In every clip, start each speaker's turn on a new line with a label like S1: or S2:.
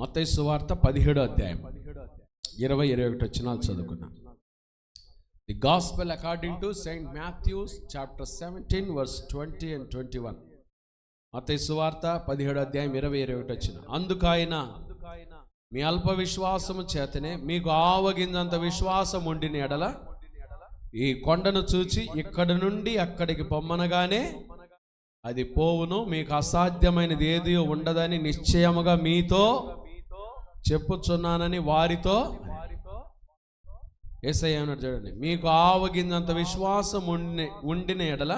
S1: మత్తయి సువార్త పదిహేడో అధ్యాయం. ఇరవై ఇరవై ఒకటి వచ్చినాలు చదువుకున్నాం. The gospel according to Saint Matthew's chapter seventeen verse twenty and twenty one మత్తయి సువార్త పదిహేడో అధ్యాయం ఇరవై ఇరవై ఒకటి వచ్చిన. అందుకు ఆయన మీ అల్ప విశ్వాసము చేతనే మీకు ఆవగిందంత విశ్వాసం ఉండిన ఎడల ఈ కొండను చూచి ఇక్కడి నుండి అక్కడికి పొమ్మనగానే అది పోవును మీకు అసాధ్యమైనది ఏది ఉండదని నిశ్చయముగా మీతో చెప్పుచున్నానని వారితో ఏసై అన్నాడు చూడండి. మీకు ఆవగిందంత విశ్వాసం ఉండి ఉండిన ఎడల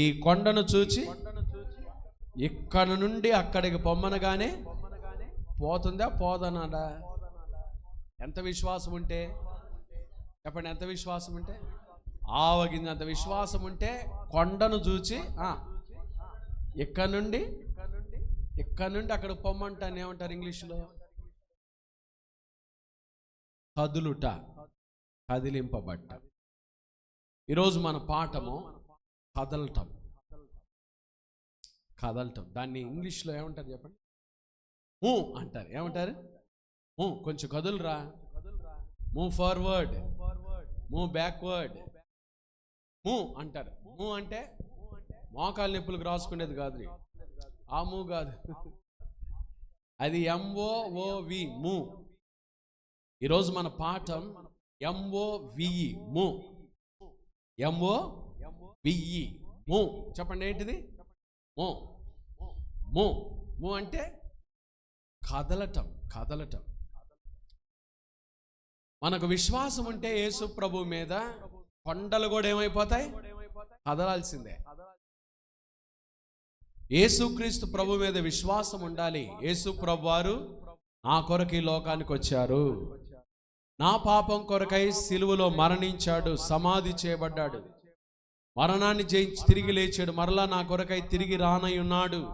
S1: ఈ కొండను చూచి ఇక్కడ నుండి అక్కడికి పొమ్మనగానే పోతుందా? పోదనాడా ఎంత విశ్వాసం ఉంటే? చెప్పండి ఎంత విశ్వాసం ఉంటే? ఆవగిందంత విశ్వాసం ఉంటే కొండను చూచి ఇక్కడ నుండి ఇక్కడ నుండి అక్కడ పొమ్మంటాను? ఏమంటారు ఇంగ్లీష్లో? కదులుట కదిలింపబట్ట. ఈరోజు మన పాఠము కదలటం. కదలటం. దాన్ని ఇంగ్లీష్లో ఏమంటారు చెప్పండి? ఊ అంటారు. ఏమంటారు? ఊ కొంచెం కదులురా. Move forward. Move backward. Move అంటారు. మూవ్ అంటే మోకాలు నొప్పులకు రాసుకునేది కాదు ఆము కాదు. అది ఎంఓఓవి ము మూ. ఈరోజు మన పాఠం ఎంఓ విఈ మూ. ఎంఓ విఈ మూ. చెప్పండి ఏంటిది? మూ. మూ. మూ అంటే కదలటం కదలటం. మనకు విశ్వాసం ఉంటే యేసు ప్రభు మీద కొండలు కూడా ఏమైపోతాయి? కదలాల్సిందే. యేసుక్రీస్తు ప్రభు మీద విశ్వాసం ఉండాలి. యేసు ప్రభు వారు నా కొరకు ఈ లోకానికి వచ్చారు. నా పాపం కొరకై సిలువలో మరణించాడు సమాధి చేయబడ్డాడు. మరణాన్ని జయించి తిరిగి లేచాడు మరలా నా కొరకై తిరిగి రానై ఉన్నాడు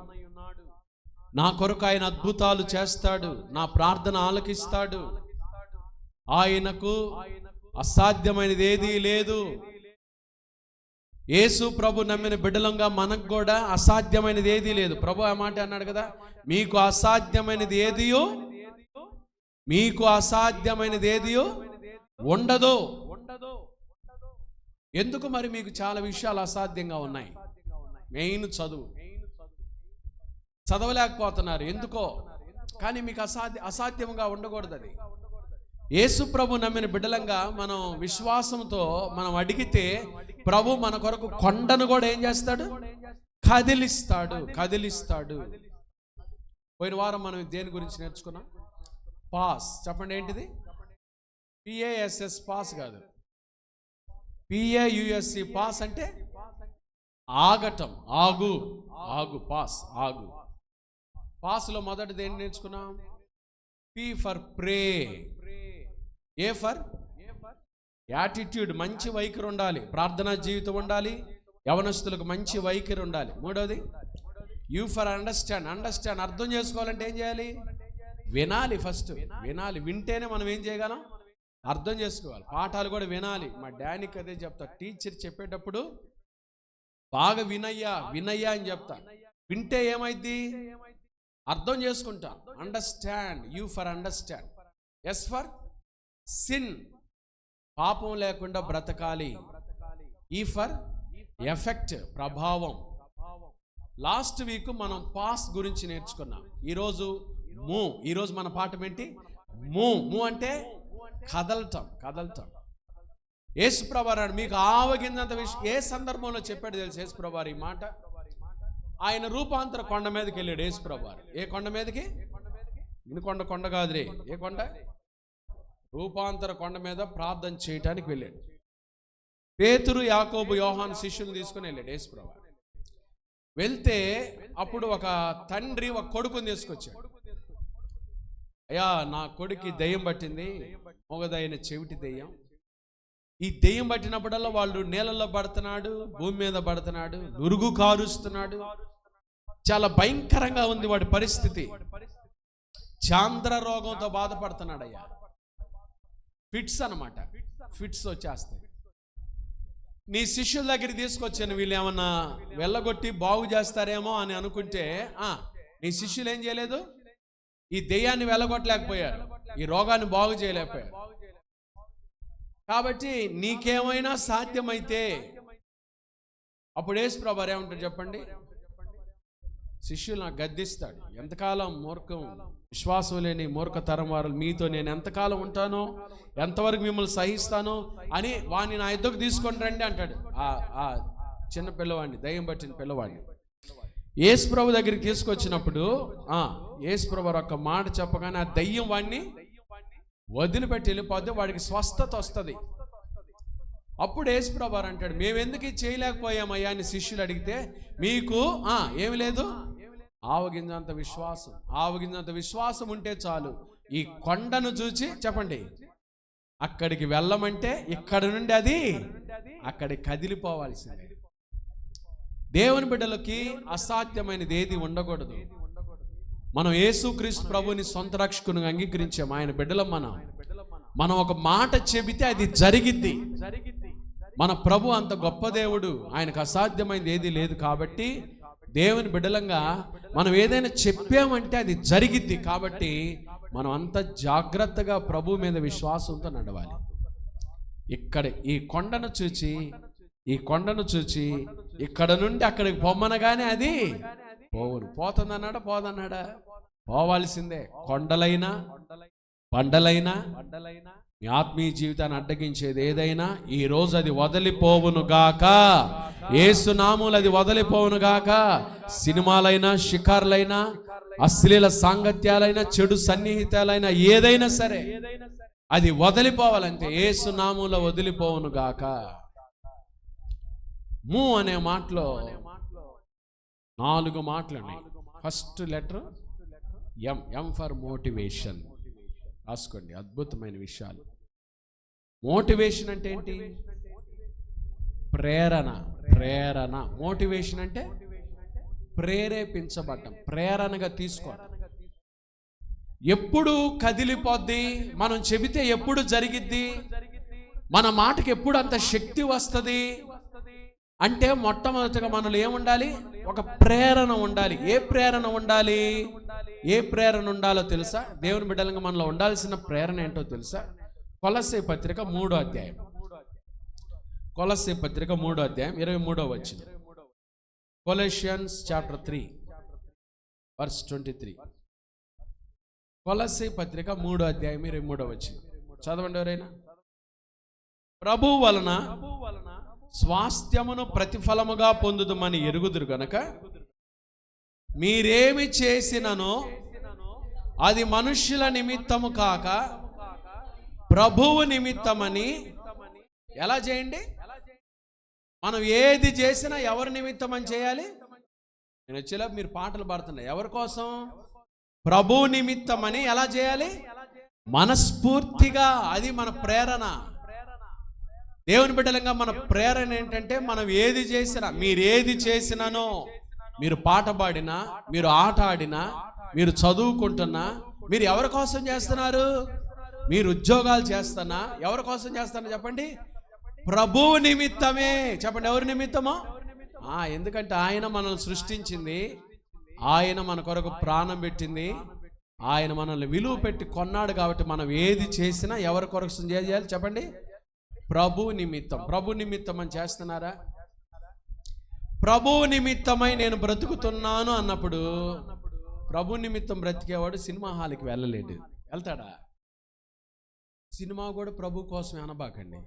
S1: నా కొరకు ఆయన అద్భుతాలు చేస్తాడు నా ప్రార్థన ఆలకిస్తాడు. ఆయనకు అసాధ్యమైనది ఏదీ లేదు. యేసు ప్రభు నమ్మిన బిడ్డలంగా మనకు కూడా అసాధ్యమైనది ఏదీ లేదు. ప్రభు ఆ మాట అన్నాడు కదా మీకు అసాధ్యమైనది ఏదియో మీకు అసాధ్యమైనది ఏదియో ఉండదు. ఎందుకు మరి మీకు చాలా విషయాలు అసాధ్యంగా ఉన్నాయి? మెయిన్ చదువు. చదవలేకపోతున్నారు. ఎందుకో? కానీ మీకు అసాధ్య అసాధ్యంగా ఉండకూడదు అది. యేసు ప్రభు నమ్మిన బిడ్డలంగా మనం విశ్వాసంతో మనం అడిగితే ప్రభు మన కొరకు కొండను కూడా ఏం చేస్తాడు? కదిలిస్తాడు కదిలిస్తాడు. పోయిన వారం మనం దేని గురించి నేర్చుకున్నాం? పాస్. చెప్పండి ఏంటిది? పిఏఎస్ఎస్ పాస్ కాదు. పిఏయుఎస్సి పాస్ అంటే ఆగటం ఆగు ఆగు పాస్ ఆగు. పాస్లో మొదటిది ఏంటి నేర్చుకున్నాం? P for pray A for? Attitude మంచి వైఖరి ఉండాలి. ప్రార్థనా జీవితం ఉండాలి. యవనస్తులకు మంచి వైఖరి ఉండాలి. మూడవది యూ ఫర్ అండర్స్టాండ్ అండర్స్టాండ్ అర్థం చేసుకోవాలంటే ఏం చేయాలి? వినాలి ఫస్ట్ వినాలి. వింటేనే మనం ఏం చేయగలం? అర్థం చేసుకోవాలి. పాఠాలు కూడా వినాలి. మా డాడీకి అదే చెప్తా. టీచర్ చెప్పేటప్పుడు బాగా వినయ్యా వినయ్యా అని చెప్తా. వింటే ఏమైద్ది? అర్థం చేసుకుంటా. Understand U for understand S for sin పాపం లేకుండా బ్రతకాలి. ఈ ఫర్ ఎఫెక్ట్ ప్రభావం. లాస్ట్ వీక్ మనం పాస్ గురించి నేర్చుకున్నాం. ఈరోజు మూ. ఈరోజు మన పాఠం ఏంటి? మూ. మూ అంటే కదలటం కదలటం. యేసుప్రభారాడు మీకు ఆవగిందంత విషయం ఏ సందర్భంలో చెప్పాడు తెలుసు యేసుప్రభారు ఈ మాట? ఆయన రూపాంతర కొండ మీదకి వెళ్ళాడు యేసుప్రభారు ఏ కొండ మీదకి? వినుకొండ కొండ కాదురే. ఏ కొండ? రూపాంతర కొండ మీద ప్రార్థన చేయటానికి వెళ్ళాడు. పేతురు యాకోబు యోహాన్ శిష్యుని తీసుకుని వెళ్ళాడు యేసుప్రభు వెళ్తే అప్పుడు ఒక తండ్రి ఒక కొడుకుని తీసుకొచ్చాడు. అయ్యా నా కొడుకి దెయ్యం పట్టింది మొగదైన చెవిటి దెయ్యం. ఈ దెయ్యం పట్టినప్పుడల్లా వాళ్ళు నీళ్ళల్లో పడుతున్నాడు భూమి మీద పడుతున్నాడు నురుగు కారుస్తున్నాడు. చాలా భయంకరంగా ఉంది వాడి పరిస్థితి. చాంద్ర రోగంతో బాధపడుతున్నాడు అయ్యా. ఫిట్స్ అన్నమాట. ఫిట్స్ వచ్చేస్తాయి. నీ శిష్యుల దగ్గర తీసుకొచ్చాను వీళ్ళు ఏమన్నా వెళ్ళగొట్టి బాగు చేస్తారేమో అని అనుకుంటే ఆ, నీ శిష్యులు ఏం చేయలేదు? ఈ దెయ్యాన్ని వెళ్ళగొట్టలేకపోయారు. ఈ రోగాన్ని బాగు చేయలేకపోయారు. కాబట్టి నీకేమైనా సాధ్యమైతే అప్పుడు యేసు ప్రభు ఏమంటాడు చెప్పండి? శిష్యులు నాకు గద్దిస్తాడు. ఎంతకాలం మూర్ఖం? విశ్వాసం లేని మూర్ఖ తరం వారు మీతో నేను ఎంతకాలం ఉంటానో ఎంతవరకు మిమ్మల్ని సహిస్తానో అని వాడిని నా ఇద్దరు తీసుకొని రండి అంటాడు. ఆ చిన్న పిల్లవాడిని దయ్యం పట్టిన పిల్లవాడిని. యేసు ప్రభు దగ్గరికి తీసుకొచ్చినప్పుడు ఆ యేసు ప్రభు ఒక మాట చెప్పగానే ఆ దయ్యం వాడిని వదిలిపెట్టి వెళ్ళిపోతే వాడికి స్వస్థత వస్తుంది. అప్పుడు యేసుప్రభు అంటాడు మేము ఎందుకు చేయలేకపోయామయ్యా? అని శిష్యులు అడిగితే మీకు ఆ ఏమి లేదు? ఆవగింజంత విశ్వాసం ఆవగింజంత విశ్వాసం ఉంటే చాలు. ఈ కొండను చూచి చెప్పండి. అక్కడికి వెళ్ళమంటే ఇక్కడ నుండి అది అక్కడికి కదిలిపోవాల్సిందే. దేవుని బిడ్డలకి అసాధ్యమైనది ఏది ఉండకూడదు. మనం యేసుక్రీస్తు ప్రభుని సొంత రక్షకుని అంగీకరించాం. ఆయన బిడ్డలం మనం. మనం ఒక మాట చెబితే అది జరిగిద్ది. మన ప్రభు అంత గొప్ప దేవుడు. ఆయనకు అసాధ్యమైనది ఏది లేదు కాబట్టి దేవుని బిడ్డలంగా మనం ఏదైనా చెప్పామంటే అది జరిగిద్ది కాబట్టి మనం అంత జాగ్రత్తగా ప్రభు మీద విశ్వాసంతో నడవాలి. ఇక్కడ ఈ కొండను చూచి ఈ కొండను చూచి ఇక్కడ నుండి అక్కడికి పొమ్మనగానే అది పోవును. పోతుందన్నాడా? పోదన్నాడా? పోవాల్సిందే. కొండలైనా బండలైనా నీ ఆత్మీయ జీవితాన్ని అడ్డగించేది ఏదైనా ఈ రోజు అది వదిలిపోవును గాక. ఏసునాములు అది వదిలిపోవును గాక. సినిమాలైనా షికార్లైనా అశ్లీల సాంగత్యాలైనా చెడు సన్నిహితాలైనా ఏదైనా సరే అది వదిలిపోవాలంటే ఏసునాముల వదిలిపోవును గాక. మూ అనే మాటలో నాలుగు మాటలు ఉన్నాయి first letter M M for motivation. రాసుకోండి అద్భుతమైన విషయాలు. మోటివేషన్ అంటే ఏంటి? ప్రేరణ ప్రేరణ. మోటివేషన్ అంటే ప్రేరేపించబడ్డం ప్రేరణగా తీసుకోవడం. ఎప్పుడు కదిలిపోద్ది? మనం చెబితే ఎప్పుడు జరిగిద్ది? మన మాటకి ఎప్పుడు అంత శక్తి వస్తుంది? అంటే మొట్టమొదటిగా మనలో ఏముండాలి? ఒక ప్రేరణ ఉండాలి. ఏ ప్రేరణ ఉండాలి? ఏ ప్రేరణ ఉండాలో తెలుసా? దేవుని బిడ్డలంగా మనలో ఉండాల్సిన ప్రేరణ ఏంటో తెలుసా? కొలసే పత్రిక మూడో అధ్యాయం. కొలసే పత్రిక మూడో అధ్యాయం ఇరవై మూడో వచ్చిన Colossians chapter three verse twenty three కొలసే పత్రిక మూడో అధ్యాయం ఇరవై మూడో వచ్చింది చదవండి ఎవరైనా. ప్రభు వలన స్వాస్థ్యమును ప్రతిఫలముగా పొందుదమని ఎరుగుదురు గనక మీరేమి చేసిననో అది మనుష్యుల నిమిత్తము కాక ప్రభువు నిమిత్తమని ఎలా చేయండి? మనం ఏది చేసినా ఎవరి నిమిత్తం అని చేయాలి? నేను వచ్చేలా మీరు పాటలు పాడుతున్నా. ఎవరి కోసం? ప్రభు నిమిత్తమని ఎలా చేయాలి? మనస్ఫూర్తిగా అది మన ప్రేరణ. దేవుని బిడ్డలంగా మన ప్రేరణ ఏంటంటే మనం ఏది చేసినా మీరు ఏది చేసినానో మీరు పాట పాడినా మీరు ఆట ఆడినా మీరు చదువుకుంటున్నా మీరు ఎవరి కోసం చేస్తున్నారు? మీరు ఉద్యోగాలు చేస్తున్నా ఎవరి కోసం చేస్తున్నా చెప్పండి? ప్రభువు నిమిత్తమే. చెప్పండి ఎవరి నిమిత్తమో? ఎందుకంటే ఆయన మనల్ని సృష్టించింది. ఆయన మన కొరకు ప్రాణం పెట్టింది. ఆయన మనల్ని విలువ పెట్టి కొన్నాడు కాబట్టి మనం ఏది చేసినా ఎవరి కొరకు చేయాలి చెప్పండి? ప్రభు నిమిత్తం. ప్రభు నిమిత్తం అని చేస్తున్నారా? ప్రభు నిమిత్తమై నేను బ్రతుకుతున్నాను అన్నప్పుడు ప్రభు నిమిత్తం బ్రతికేవాడు సినిమా హాల్కి వెళ్ళలేడు. వెళ్తాడా? సినిమా కూడా ప్రభు కోసమే అనబాకండి.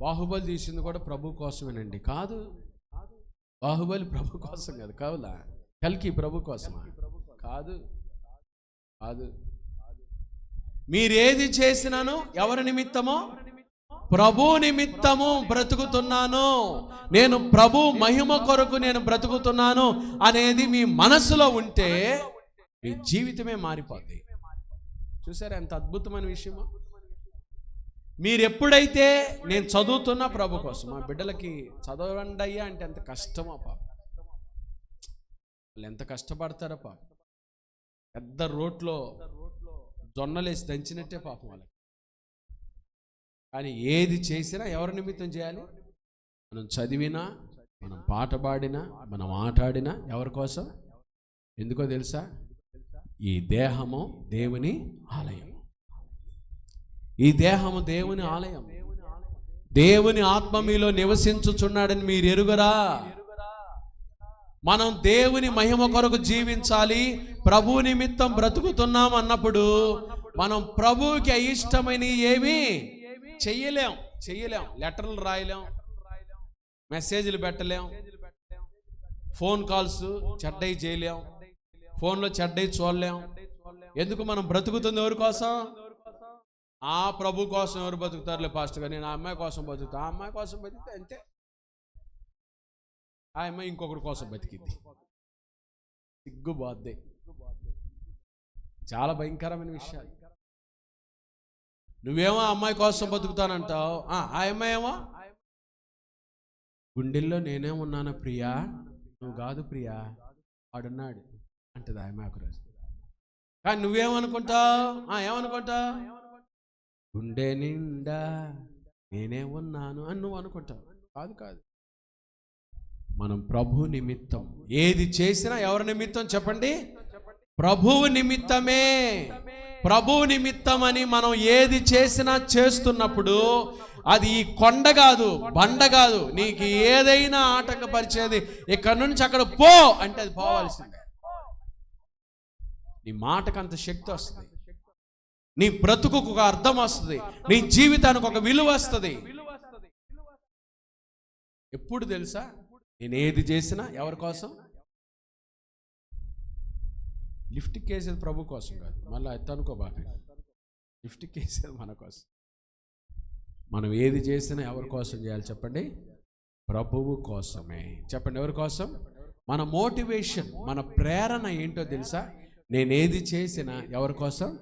S1: బాహుబలి తీసింది కూడా ప్రభు కోసమేనండి. కాదు. బాహుబలి ప్రభు కోసం కాదు. కావులా? కల్కి ప్రభు కోసమా? కాదు. కాదు. మీరేది చేసినాను ఎవరి నిమిత్తమో? ప్రభు నిమిత్తము బ్రతుకుతున్నాను. నేను ప్రభు మహిమ కొరకు నేను బ్రతుకుతున్నాను అనేది మీ మనసులో ఉంటే మీ జీవితమే మారిపోద్ది. చూసారు ఎంత అద్భుతమైన విషయమా? మీరు ఎప్పుడైతే నేను చదువుతున్నా ప్రభు కోసం మా బిడ్డలకి చదవండి అయ్యా అంటే ఎంత కష్టమా పాప. వాళ్ళు ఎంత కష్టపడతారా పాప. పెద్ద రోట్లో జొన్నలేసి దంచినట్టే పాపం వాళ్ళకి. కానీ ఏది చేసినా ఎవరి నిమిత్తం చేయాలి? మనం చదివినా మనం పాట పాడినా మనం ఆటాడినా ఎవరి కోసం? ఎందుకో తెలుసా? ఈ దేహము దేవుని ఆలయం ఈ దేహము దేవుని ఆలయం. దేవుని ఆత్మ మీలో నివసించుచున్నాడని మీరు ఎరుగరా? మనం దేవుని మహిమ కొరకు జీవించాలి ప్రభు నిమిత్తం బ్రతుకుతున్నాం అన్నప్పుడు మనం ప్రభువుకి అయిష్టమైన ఏమి చెయ్యలేం చెయ్యలేం. లెటర్లు రాయలేం మెసేజ్లు పెట్టలేం ఫోన్ కాల్స్ చెడ్డై చేయలేం. ఫోన్లో చెడ్డయి చూడలేం. ఎందుకు మనం బ్రతుకుతుంది ఎవరి కోసం? ఆ ప్రభు కోసం ఎవరు బతుకుతారులే పాస్టర్ గారు? నేను ఆ అమ్మాయి కోసం బతుకుతా. ఆ అమ్మాయి కోసం బతికితే అంతే. ఆ అమ్మాయి ఇంకొకటి కోసం బతికింది సిగ్గుబాద్దే. చాలా భయంకరమైన విషయాలు. నువ్వేమో ఆ అమ్మాయి కోసం బతుకుతానంటావు? ఆ ఆ అమ్మాయి ఏమో? గుండెల్లో నేనే ఉన్నాను ప్రియా? నువ్వు కాదు ప్రియా. వాడున్నాడు అంటది ఆ ఒకరోజు కానీ నువ్వేమనుకుంటావు? ఆ ఏమనుకుంటావు? గుండె నిండా నేనే ఉన్నాను అని నువ్వు అనుకుంటావు కాదు కాదు. మనం ప్రభు నిమిత్తం. ఏది చేసినా ఎవరి నిమిత్తం చెప్పండి? ప్రభువు నిమిత్తమే. ప్రభువు నిమిత్తం అని మనం ఏది చేసినా చేస్తున్నప్పుడు అది ఈ కొండ కాదు బండ కాదు. నీకు ఏదైనా ఆటంకపరిచేది ఇక్కడ నుంచి అక్కడ పో అంటే అది పోవాల్సిందే. నీ మాటకు అంత శక్తి వస్తుంది. నీ బ్రతుకుకు ఒక అర్థం వస్తుంది. నీ జీవితానికి ఒక విలువ వస్తుంది. ఎప్పుడు తెలుసా? నేను ఏది చేసినా ఎవరి కోసం? లిఫ్ట్ కేసేది ప్రభు కోసం కాదు. మళ్ళీ ఎత్తు బాబు. లిఫ్ట్ కేసేది మన కోసం. మనం ఏది చేసినా ఎవరి కోసం చేయాలి చెప్పండి? ప్రభువు కోసమే. చెప్పండి ఎవరి కోసం? మన మోటివేషన్ మన ప్రేరణ ఏంటో తెలుసా? నేను ఏది చేసినా ఎవరి కోసం?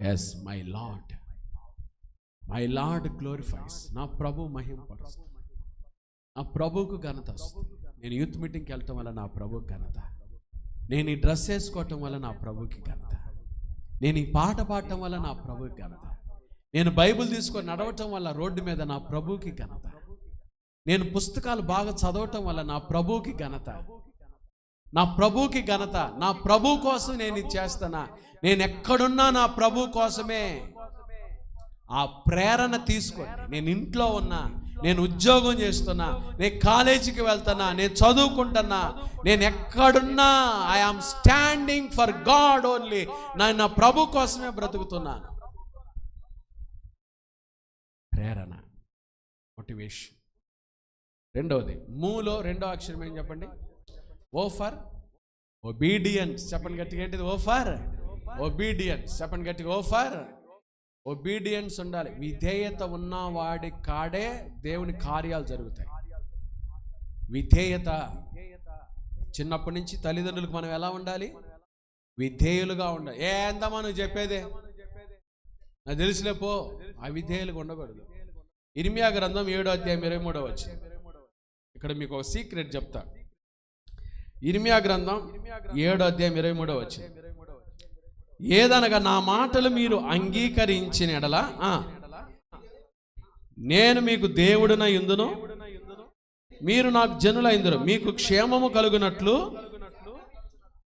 S1: Yes my lord my lord glorifies నా ప్రభు మహిమ నా ప్రభువుకు ఘనత వస్తుంది. నేను యూత్ మీటింగ్కి వెళ్ళటం వల్ల నా ప్రభుకి ఘనత. నేను ఈ డ్రెస్ వేసుకోవటం వల్ల నా ప్రభుకి ఘనత. నేను ఈ పాట పాడటం వల్ల నా ప్రభుకి ఘనత. నేను బైబిల్ తీసుకొని నడవటం వల్ల రోడ్డు మీద నా ప్రభుకి ఘనత. నేను పుస్తకాలు బాగా చదవటం వల్ల నా ప్రభుకి ఘనత. నా ప్రభుకి ఘనత నా ప్రభు కోసం నేను ఇది చేస్తానా నేను ఎక్కడున్నా నా ప్రభు కోసమే. ఆ ప్రేరణ తీసుకోండి నేను ఇంట్లో ఉన్నా నేను ఉద్యోగం చేస్తున్నా నేను కాలేజీకి వెళ్తున్నా నేను చదువుకుంటున్నా నేను ఎక్కడున్నా I am standing for God only నేను నా ప్రభు కోసమే బ్రతుకుతున్నాను. ప్రేరణ మోటివేషన్ రెండవది మూలో రెండో అక్షరం ఏం చెప్పండి? ఓ ఫర్ ఒబీడియన్స్ చెప్పండి గట్టిగా ఏంటిది? ఓ ఫర్ ఒబీడియన్స్ చెప్పండి గట్టిగా ఓ ఫర్ ఒబీడియన్స్ ఉండాలి. విధేయత ఉన్నవాడి కాడే దేవుని కార్యాలు జరుగుతాయి. విధేయత. చిన్నప్పటి నుంచి తల్లిదండ్రులకు మనం ఎలా ఉండాలి? విధేయులుగా ఉండాలి. ఏ ఎంతమా నువ్వు చెప్పేదే? నాకు తెలుసులే అవిధేయులుగా ఉండకూడదు. ఇరిమియా గ్రంథం ఏడో అధ్యాయం ఇరవై మూడో వచ్చి ఇక్కడ మీకు ఒక సీక్రెట్ చెప్తా. ఇర్మియా గ్రంథం ఏడో అధ్యాయం ఇరవై మూడో వచ్చి ఏదనగా నా మాటలు మీరు అంగీకరించిన ఎడల నేను మీకు దేవుడున ఇందును మీరు నాకు జనుల ఇందురు మీకు క్షేమము కలుగునట్లు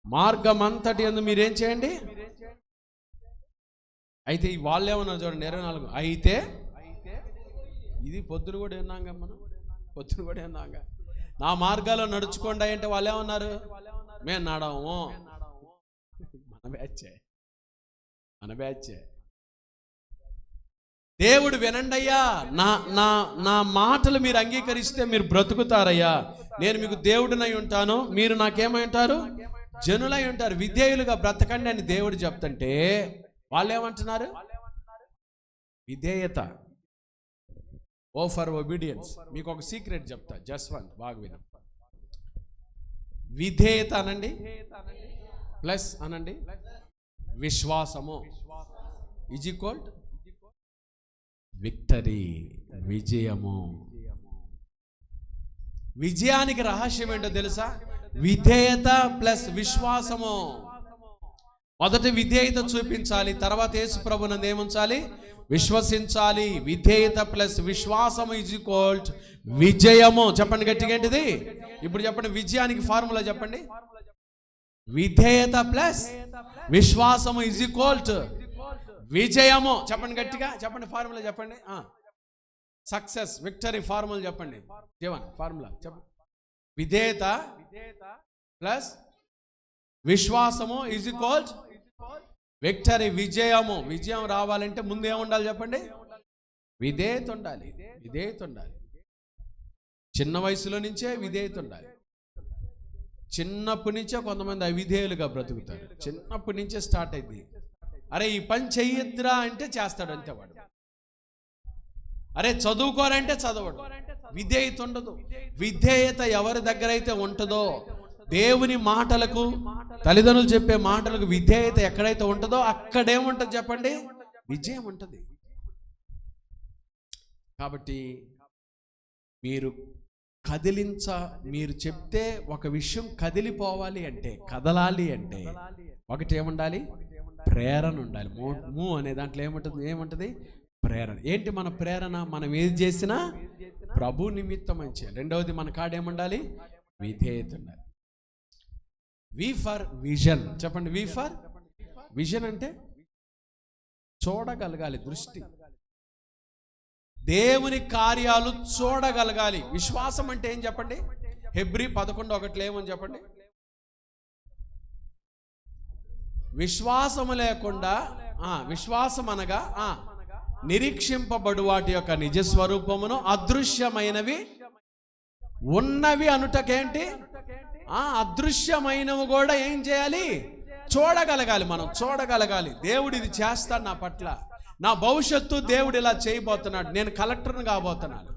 S1: మార్గమంతటి ఎందు మీరేం చేయండి? అయితే ఈ వాళ్ళు ఏమన్నారు చూడండి ఇరవై నాలుగు. అయితే ఇది పొద్దున కూడా విన్నాగా మనం. పొద్దున కూడా విన్నాగా నా మార్గాల్లో నడుచుకోండి అంటే వాళ్ళు ఏమన్నారు? మేము నడవము. మన బ్యాచే. మన బ్యాచే. దేవుడు వినండయ్యా నా నా నా మాటలు మీరు అంగీకరిస్తే మీరు బ్రతుకుతారయ్యా. నేను మీకు దేవుడినై ఉంటాను. మీరు నాకేమై ఉంటారు? జనులై ఉంటారు. విధేయులుగా బ్రతకండి అని దేవుడు చెప్తుంటే వాళ్ళు ఏమంటున్నారు? విధేయత. ఓ ఫర్ ఒబీడియన్స్ మీకు ఒక సీక్రెట్ చెప్తా జస్వంత్ బాగా వినం. విధేయత అనండి? ప్లస్ అనండి? విశ్వాసము. ఇజ్ ఈక్వల్ విక్టరీ విజయము. విజయానికి రహస్యం ఏంటో తెలుసా? విధేయత ప్లస్ విశ్వాసము. మొదట విధేయత చూపించాలి తర్వాత యేసు ప్రభునందు ఏముంచాలి? విశ్వసించాలి. విధేయత ప్లస్ విశ్వాసం ఈజ్ ఈక్వల్ విజయము. చెప్పండి గట్టిగా ఏంటిది? ఇప్పుడు చెప్పండి విజయానికి ఫార్ములా చెప్పండి. విధేయత ప్లస్ విశ్వాసము ఇజ్ ఈక్వల్ విజయము. చెప్పండి గట్టిగా చెప్పండి ఫార్ములా చెప్పండి. సక్సెస్ విక్టరీ ఫార్ములా చెప్పండి. జీవన్ ఫార్ములా చెప్పండి విధేయత ప్లస్ విశ్వాసము ఇజ్ ఈక్వల్ విక్టరీ విజయము. విజయం రావాలంటే ముందు ఏముండాలి చెప్పండి? విధేయత ఉండాలి. విధేయత ఉండాలి. చిన్న వయసులో నుంచే విధేయత ఉండాలి. చిన్నప్పటి నుంచే కొంతమంది అవిధేయులుగా బ్రతుకుతారు. చిన్నప్పటి నుంచే స్టార్ట్ అయింది. అరే ఈ పని చెయ్యొద్దురా అంటే చేస్తాడు అంతే వాడు. అరే చదువుకోరంటే చదవడు. విధేయత ఉండదు. విధేయత ఎవరి దగ్గర అయితే ఉంటుందో దేవుని మాటలకు తల్లిదండ్రులు చెప్పే మాటలకు విధేయత ఎక్కడైతే ఉంటుందో అక్కడేముంటుంది చెప్పండి. విజయం ఉంటుంది. కాబట్టి మీరు కదిలించ మీరు చెప్తే ఒక విషయం కదిలిపోవాలి అంటే కదలాలి అంటే ఒకటి ఏముండాలి? ప్రేరణ ఉండాలి. మూ మూ అనే దాంట్లో ఏముంటుంది? ఏముంటుంది? ప్రేరణ. ఏంటి మన ప్రేరణ? మనం ఏది చేసినా ప్రభు నిమిత్తం అని చేయాలి. రెండవది మన కాడ ఏముండాలి? విధేయత ఉండాలి. వి ఫర్ విజన్ చెప్పండి వి ఫర్ విజన్ అంటే చూడగలగాలి దృష్టి. దేవుని కార్యాలు చూడగలగాలి. విశ్వాసం అంటే ఏం చెప్పండి? హెబ్రి పదకొండు ఒకటి లేమని చెప్పండి. విశ్వాసము లేకుండా ఆ, విశ్వాసం అనగా ఆ, నిరీక్షింపబడు వాటి యొక్క నిజ స్వరూపమును అదృశ్యమైనవి ఉన్నవి అనుటకేంటి? ఆ అదృశ్యమైనవి కూడా ఏం చేయాలి? చూడగలగాలి మనం చూడగలగాలి. దేవుడు ఇది చేస్తాడు నా పట్ల. నా భవిష్యత్తు దేవుడు ఇలా చేయబోతున్నాడు. నేను కలెక్టర్ని కాబోతున్నాను.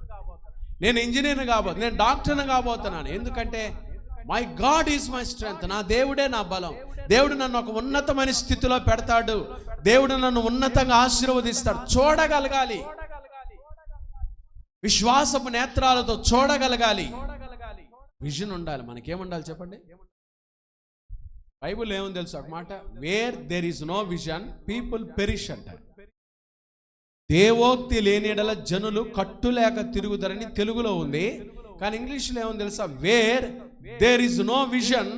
S1: నేను ఇంజనీర్ని కాబోతు నేను డాక్టర్ని కాబోతున్నాను. ఎందుకంటే my God is my strength. నా దేవుడే నా బలం. దేవుడు నన్ను ఒక ఉన్నతమైన స్థితిలో పెడతాడు. దేవుడు నన్ను ఉన్నతంగా ఆశీర్వదిస్తాడు. చూడగలగాలి. విశ్వాసపు నేత్రాలతో చూడగలగాలి. విజన్ ఉండాలి. మనకేముండాలి చెప్పండి? బైబుల్ ఏముంది తెలుసు? ఒక మాట where there is no vision people perish అంటారు దేవోక్తి లేనిడల జనులు కట్టులేక తిరుగుతారని తెలుగులో ఉంది. కానీ ఇంగ్లీష్లో ఏమని తెలుసా? Where there is no vision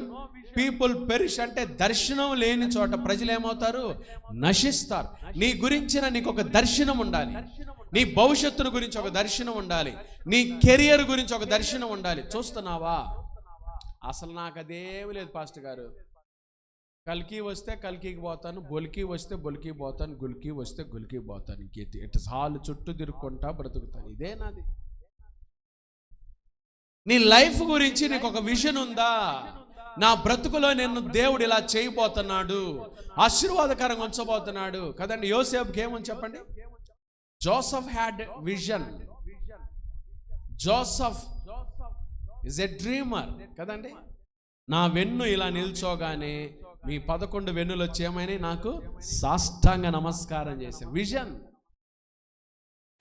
S1: people perish అంటే దర్శనం లేని చోట ప్రజలు ఏమవుతారు నశిస్తారు. నీ గురించిన నీకు ఒక దర్శనం ఉండాలి. నీ భవిష్యత్తును గురించి ఒక దర్శనం ఉండాలి. నీ కెరియర్ గురించి ఒక దర్శనం ఉండాలి. చూస్తున్నావా? అసలు నాకు అదేమి లేదు పాస్టర్ గారు. కల్కి వస్తే కల్కికి పోతాను బొలికి వస్తే బొలికి పోతాను గులికి వస్తే గులికి పోతాను. ఇంకేటి ఇటు సాలు చుట్టూ తిరుక్కుంటా బ్రతుకుతాను ఇదే నాది. నీ లైఫ్ గురించి నీకు ఒక విజన్ ఉందా? నా బ్రతుకులో నేను దేవుడు ఇలా చేయబోతున్నాడు ఆశీర్వాదకరంగా ఉంచబోతున్నాడు. కదండి యోసేపుకి ఏమని చెప్పండి? Joseph had vision Joseph is a dreamer కదండి నా వెన్ను ఇలా నిల్చోగానే మీ పదకొండు వెన్నులు వచ్చి నాకు సాష్టాంగ నమస్కారం చేసే విజన్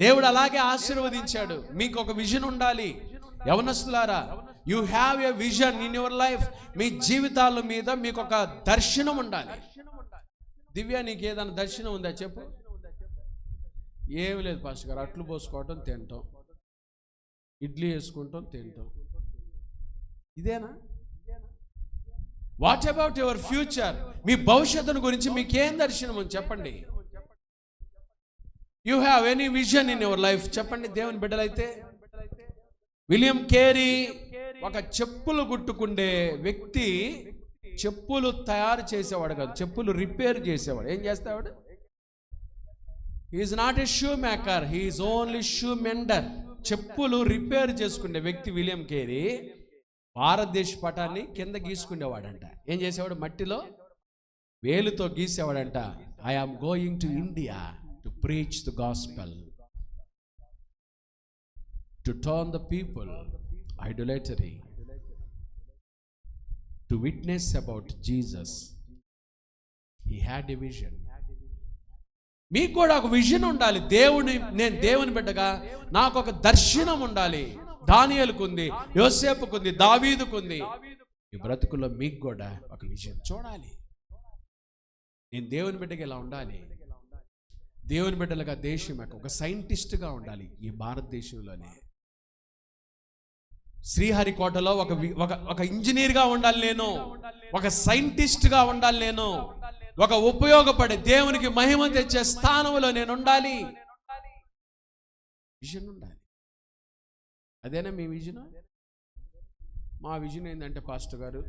S1: దేవుడు అలాగే ఆశీర్వదించాడు. మీకు ఒక విజన్ ఉండాలి. యవనస్తులారా you have a vision in your life మీ జీవితాల మీద మీకు ఒక దర్శనం ఉండాలి. దివ్య నీకు ఏదైనా దర్శనం ఉందా చెప్పు? ఏమి లేదు పాస్ గారు. అట్లు పోసుకోవటం తింటాం. ఇడ్లీ వేసుకుంటాం తింటాం. ఇదేనా? వాట్ అబౌట్ యువర్ ఫ్యూచర్ మీ భవిష్యత్తును గురించి మీకేం దర్శనం ఉంది చెప్పండి. You have any vision in your life చెప్పండి దేవుని బిడ్డలైతే. విలియం కేరీ ఒక చెప్పులు కుట్టుకుండే వ్యక్తి చెప్పులు తయారు చేసేవాడు కాదు చెప్పులు రిపేర్ చేసేవాడు. ఏం చేస్తావాడు? Is not a shoe maker he is only shoe mender చెప్పులు రిపేర్ చేసుకునే వ్యక్తి విలియం కేరీ భారతదేశ పటాన్ని కింద గీసుకునేవాడంట ఏం చేసేవాడు? మట్టిలో వేలుతో గీసేవాడంట. I am going to India to preach the gospel to turn the people idolatry to witness about Jesus he had a vision మీకు కూడా ఒక విజన్ ఉండాలి. దేవుని నేను దేవుని బిడ్డగా నాకు ఒక దర్శనం ఉండాలి. దానియలకు యోసేపుకుంది దావీదుకుంది. ఈ బ్రతుకుల్లో మీకు కూడా ఒక విజన్ చూడాలి. నేను దేవుని బిడ్డకి ఇలా ఉండాలి? దేవుని బిడ్డలుగా దేశం యొక్క ఒక సైంటిస్ట్గా ఉండాలి ఈ భారతదేశంలోనే. శ్రీహరికోటలో ఒక వి- ఒక ఒక ఇంజనీర్గా ఉండాలి నేను. ఒక సైంటిస్ట్గా ఉండాలి నేను. ఒక ఉపయోగపడే దేవునికి మహిమ తెచ్చే స్థానంలో నేను ఉండాలి. విజన్ ఉండాలి. అదేనా మీ విజన్? మా విజన్ ఏంటంటే పాస్టర్ గారు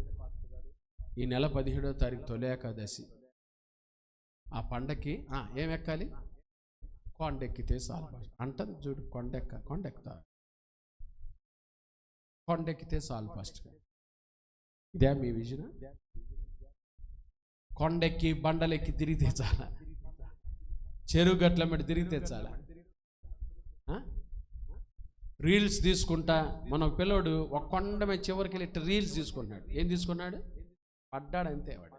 S1: ఈ నెల పదిహేడో తారీఖు తొలి ఏకాదశి. ఆ పండక్కి ఏం ఎక్కాలి? కొండెక్కితే సార్ పాస్టర్. అంటది చూడు కొండెక్క కొండెక్కుతా కొండెక్కితే చాలు ఫస్ట్. ఇదే మీ విజన్? కొండెక్కి బండలెక్కి తిరిగితే చాలా. చెరువు గట్ల మీద తిరిగితే చాలా. రీల్స్ తీసుకుంటా మన పిల్లోడు ఒక కొండ మీద చివరికి వెళ్ళి రీల్స్ తీసుకుంటున్నాడు. ఏం తీసుకున్నాడు? పడ్డాడు అంతే వాడు.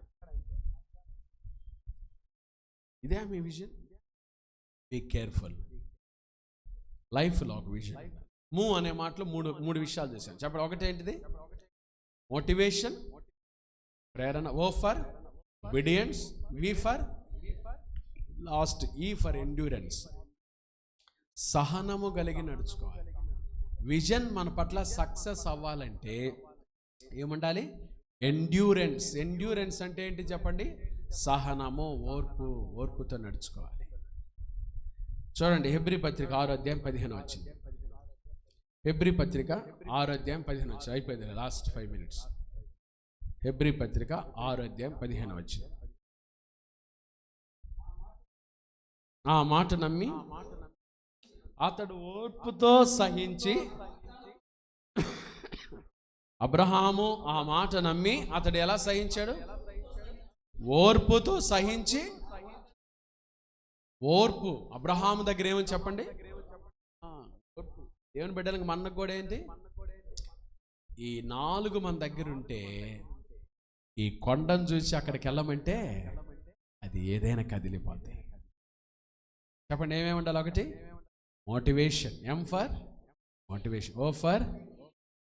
S1: ఇదే మీ విజన్? Be careful. లైఫ్లో ఒక విజన్. మూ అనే మాటలో మూడు మూడు విషయాలు చేశాను. చెప్పండి ఒకటి ఏంటిది? Motivation Prerana. O for obedience V for last E for endurance సహనము కలిగి నడుచుకోవాలి. విజన్ మన పట్ల సక్సెస్ అవ్వాలంటే ఏముండాలి? ఎండ్యూరెన్స్ ఎండ్యూరెన్స్ అంటే ఏంటి చెప్పండి? సహనము ఓర్పు ఓర్పుతో నడుచుకోవాలి. చూడండి హెబ్రి పత్రిక ఆరో అధ్యాయం పదిహేను వచ్చింది. హెబ్రి పత్రిక ఆరు అధ్యాయం పదిహేను వచ్చింది అయిపోయింది లాస్ట్ ఫైవ్ మినిట్స్ హెబ్రి పత్రిక ఆరు అధ్యాయం పదిహేను వచ్చింది ఆ మాట నమ్మి అతడు ఓర్పుతో సహించి అబ్రహాము ఆ మాట నమ్మి అతడు ఎలా సహించాడు? ఓర్పుతో సహించి ఓర్పు అబ్రహాము దగ్గర ఏమని చెప్పండి? దేవుని బిడ్డలకు మన్నకు కూడా ఏంటి? ఈ నాలుగు మన దగ్గర ఉంటే ఈ కొండను చూసి అక్కడికి వెళ్ళమంటే అది ఏదైనా కదిలిపోతే చెప్పండి ఏమేమి ఉండాలి ఒకటి? Motivation M for motivation O for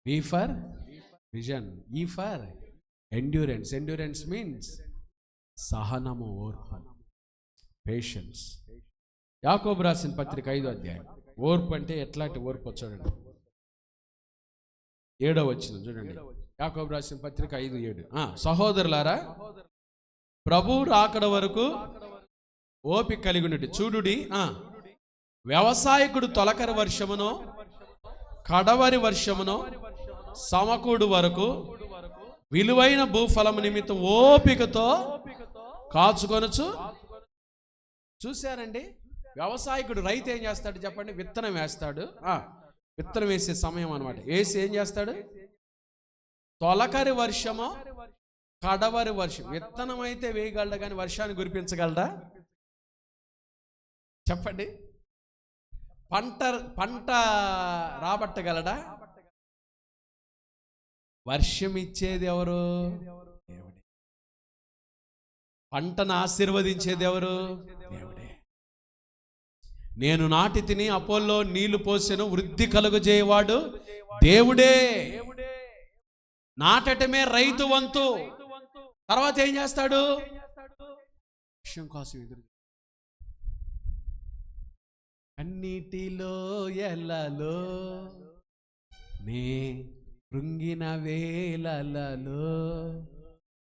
S1: V for vision E for endurance endurance means సహనము ఓర్పు పేషెన్స్ యాకోబు రాసిన పత్రిక ఐదో అధ్యాయం. ఓర్పు అంటే ఎట్లాంటి ఓర్పు చూడండి ఏడో వచ్చిన చూడండి. యాకోబు రాసిన పత్రిక ఐదు ఏడు. సహోదరులారా ప్రభు రాకడ వరకు ఓపిక కలిగి ఉండి చూడుడి ఆ, వ్యవసాయకుడు తొలకరి వర్షమును కడవరి వర్షమును సమకూడు వరకు విలువైన భూఫలము నిమిత్తం ఓపికతో కాచుకొనొచ్చు చూశారండి? వ్యవసాయకుడు రైతు ఏం చేస్తాడు చెప్పండి? విత్తనం వేస్తాడు. ఆ, విత్తనం వేసే సమయం అనమాట వేసి ఏం చేస్తాడు? తొలకరి వర్షము కడవరి వర్షం. విత్తనం అయితే వేయగలడా కానీ వర్షాన్ని కురిపించగలడా? చెప్పండి. పంట పంట రాబట్టగలడా? వర్షం ఇచ్చేది ఎవరు? దేవుడే. పంటను ఆశీర్వదించేది ఎవరు? దేవుడే. నేను నాటి తిని అపోల్లో నీళ్ళు పోసెను వృద్ధి కలుగజేయవాడు దేవుడే. నాటటమే రైతు వంతు. తర్వాత ఏం చేస్తాడు? విషయం కోసం ఎదురు అన్నిటిలో ఎల్లలో నే కృంగిన వేలలో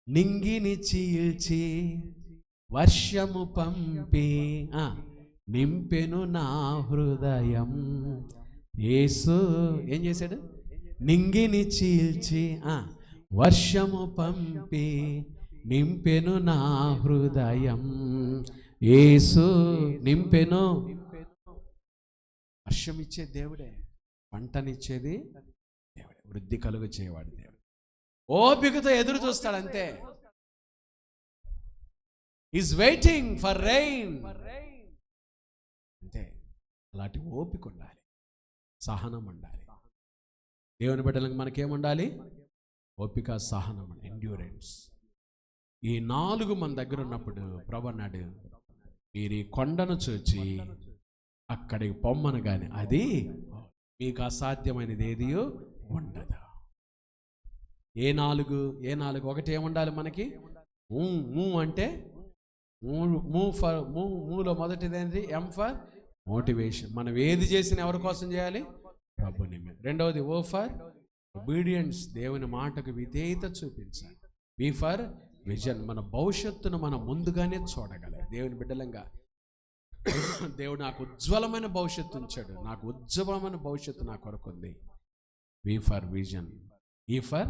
S1: నింగిని చీల్చి వర్షము పంపి ఆ, నింపెను నా హృదయం. యేసు ఏం చేశాడు? నింగిని చీల్చి ఆ, వర్షము పంపి నింపెను నా హృదయం. యేసు నింపెను. వర్షం ఇచ్చే దేవుడే పంటనిచ్చేది దేవుడే వృద్ధి కలుగు చేయవాడు దేవుడు. ఓపికతో ఎదురు చూస్తాడంతే. ఈజ్ వెయిటింగ్ ఫర్ రెయిన్ అలాంటి ఓపిక ఉండాలి. సహనం ఉండాలి. దేవుని బిడ్డలకు మనకేముండాలి? ఓపిక సహనం ఎండ్యూరెన్స్ ఈ నాలుగు మన దగ్గర ఉన్నప్పుడు ప్రభు మీరు ఈ కొండను చూచి అక్కడికి పొమ్మను కానీ అది మీకు అసాధ్యమైనది ఏది ఉండదు. ఏ నాలుగు ఏ నాలుగు ఒకటి ఏముండాలి మనకి? మూ మూ అంటే మూ మూ ఫర్ మూ మూలో మొదటిది ఏంటి ఎం ఫర్? మోటివేషన్. మనం ఏది చేసిన ఎవరి కోసం చేయాలి? ప్రభు నిమిత్తం రెండవది ఓ ఫర్ ఒబీడియన్స్ దేవుని మాటకు విధేయత చూపించాలి. B for vision. మన భవిష్యత్తును మనం ముందుగానే చూడగలం. దేవుని బిడ్డలంగా దేవుడు నాకు ఉజ్వలమైన భవిష్యత్తు ఉంచాడు. నాకు ఉజ్వలమైన భవిష్యత్తు నా కొరకు ఉంది. V for vision. E for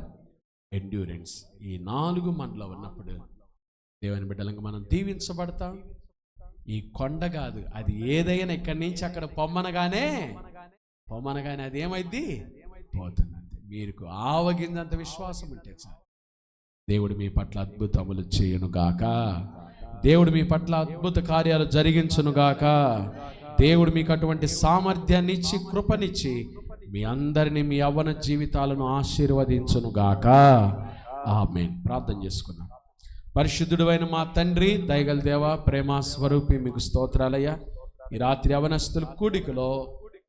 S1: endurance ఈ నాలుగు మనలో ఉన్నప్పుడు దేవుని బిడ్డలంగా మనం దీవించబడతాం. ఈ కొండ కాదు అది ఏదైనా ఇక్కడి నుంచి అక్కడ పొమ్మనగానే పొమ్మనగానే అది ఏమైద్ది? పోతుంది అంతే మీకు ఆవగిందంత విశ్వాసం ఉంటే చాలు. దేవుడు మీ పట్ల అద్భుతములు చేయనుగాక దేవుడు మీ పట్ల అద్భుత కార్యాలు జరిగించును గాక. దేవుడు మీకు అటువంటి సామర్థ్యాన్ని ఇచ్చి కృపనిచ్చి మీ అందరినీ మీ యవ్వన జీవితాలను ఆశీర్వదించును గాక. ప్రార్థన చేసుకున్నాం పరిశుద్ధుడు అయిన మా తండ్రి దయగల దేవ ప్రేమ స్వరూపి మీకు స్తోత్రాలయ్యా. ఈ రాత్రి అవనస్తుల కూడికలో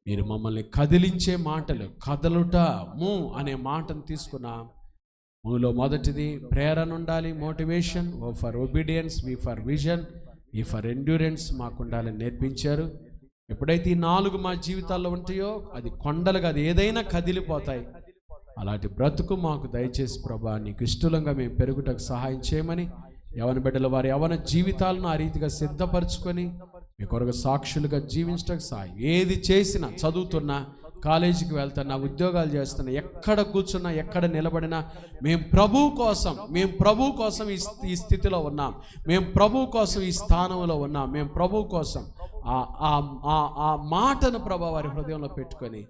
S1: మీరు మమ్మల్ని కదిలించే మాటలు కదలుట మూ అనే మాటను తీసుకున్నాం మూలో మొదటిది ప్రేరణ ఉండాలి motivation O for obedience V for vision E for endurance మాకు ఉండాలని నేర్పించారు. ఎప్పుడైతే ఈ నాలుగు మా జీవితాల్లో ఉంటాయో అది కొండలుగా అది ఏదైనా కదిలిపోతాయి. అలాంటి బ్రతుకు మాకు దయచేసి ప్రభా నీకు ఇష్టలంగా మేము పెరుగుటకు సహాయం చేయమని యవన బిడ్డల వారి యవన జీవితాలను ఆ రీతిగా సిద్ధపరచుకొని మీ కొరకు సాక్షులుగా జీవించటకు సహాయం. ఏది చేసినా చదువుతున్నా కాలేజీకి వెళ్తున్నా ఉద్యోగాలు చేస్తున్నా ఎక్కడ కూర్చున్నా ఎక్కడ నిలబడినా మేము ప్రభు కోసం మేము ప్రభు కోసం ఈ ఈ స్థితిలో ఉన్నాం. మేము ప్రభు కోసం ఈ స్థానంలో ఉన్నాం. మేము ప్రభు కోసం ఆ- ఆ మాటను ప్రభు వారి హృదయంలో పెట్టుకొని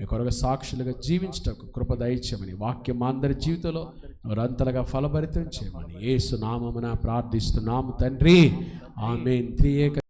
S1: నీ కొరకు సాక్షులుగా జీవించటకు కృప దయచేయమని వాక్యం అందరి జీవితంలో నిరంతరగా ఫలభరితం చేయమని. ఏసు నామమున ప్రార్థిస్తున్నాము తండ్రి. ఆమె త్రియేక